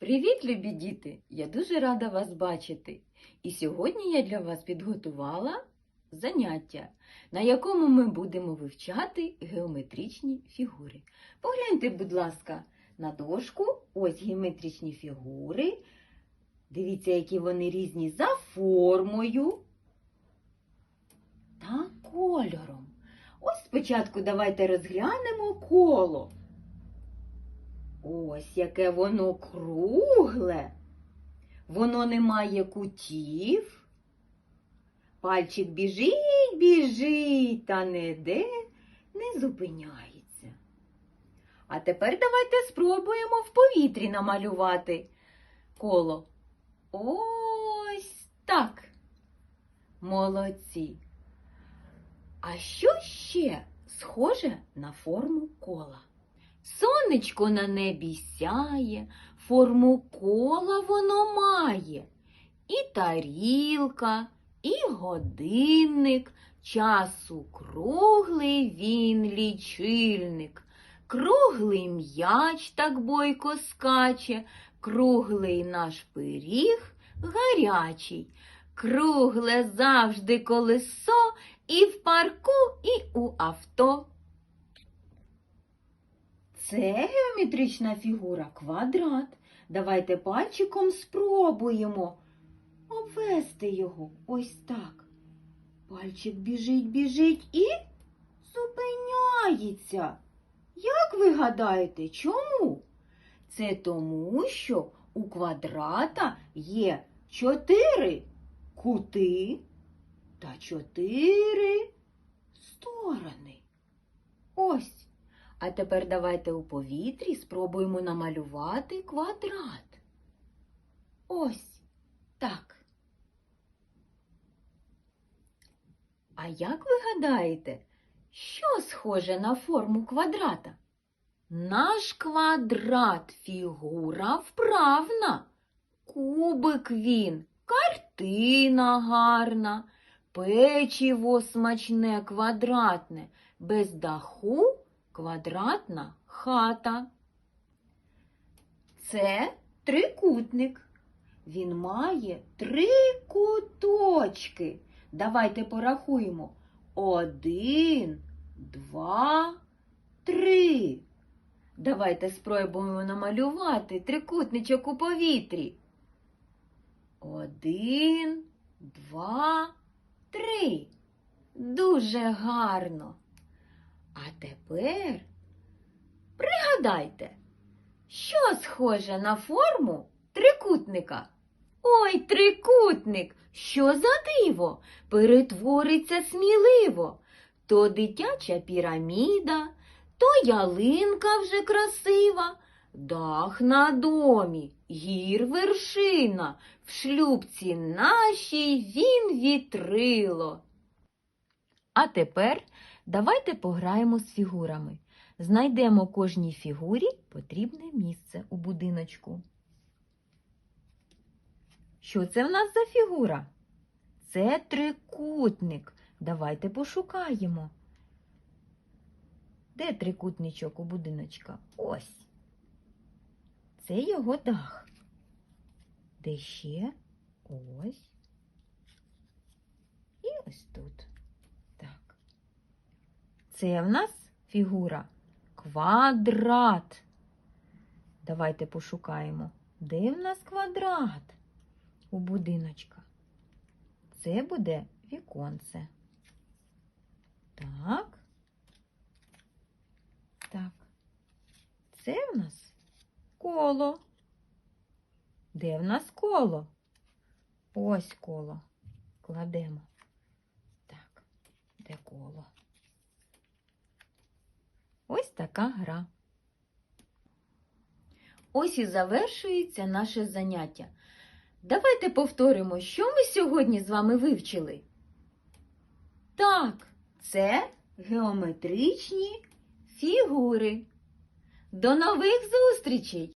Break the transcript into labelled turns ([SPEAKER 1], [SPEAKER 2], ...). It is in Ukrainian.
[SPEAKER 1] Привіт, любі діти! Я дуже рада вас бачити. І сьогодні я для вас підготувала заняття, на якому ми будемо вивчати геометричні фігури. Погляньте, будь ласка, на дошку. Ось геометричні фігури. Дивіться, які вони різні за формою та кольором. Ось спочатку давайте розглянемо коло. Ось яке воно кругле. Воно не має кутів. Пальчик біжить, біжить, та ніде не зупиняється. А тепер давайте спробуємо в повітрі намалювати коло. Ось так. Молодці. А що ще схоже на форму кола? Сонечко на небі сяє, форму кола воно має. І тарілка, і годинник, часу круглий він лічильник. Круглий м'яч так бойко скаче, круглий наш пиріг гарячий. Кругле завжди колесо і в парку, і у авто. Це геометрична фігура квадрат. Давайте пальчиком спробуємо обвести його ось так. Пальчик біжить, біжить і зупиняється. Як ви гадаєте, чому? Це тому, що у квадрата є чотири кути та чотири сторони. Ось. А тепер давайте у повітрі спробуємо намалювати квадрат. Ось так. А як ви гадаєте, що схоже на форму квадрата? Наш квадрат фігура вправна. Кубик він, картина гарна, печиво смачне квадратне, без даху квадратна хата. Це трикутник. Він має три куточки. Давайте порахуємо. Один, два, три. Давайте спробуємо намалювати трикутничок у повітрі. Один, два, три. Дуже гарно. А тепер пригадайте, що схоже на форму трикутника? Ой, трикутник, що за диво, перетвориться сміливо. То дитяча піраміда, то ялинка вже красива, дах на домі, гір вершина, в шлюбці нашій він вітрило. А тепер Давайте пограємо з фігурами. Знайдемо кожній фігурі потрібне місце у будиночку. Що це в нас за фігура? Це трикутник. Давайте пошукаємо. Де трикутничок у будиночка? Ось. Це його дах. Де ще? Ось. І ось тут. Це в нас фігура квадрат. Давайте пошукаємо, де в нас квадрат у будиночка. Це буде віконце. Так. Так. Це в нас коло. Де в нас коло? Ось коло. Кладемо. Так, де коло? Ось така гра. Ось і завершується наше заняття. Давайте повторимо, що ми сьогодні з вами вивчили. Так, це геометричні фігури. До нових зустрічей!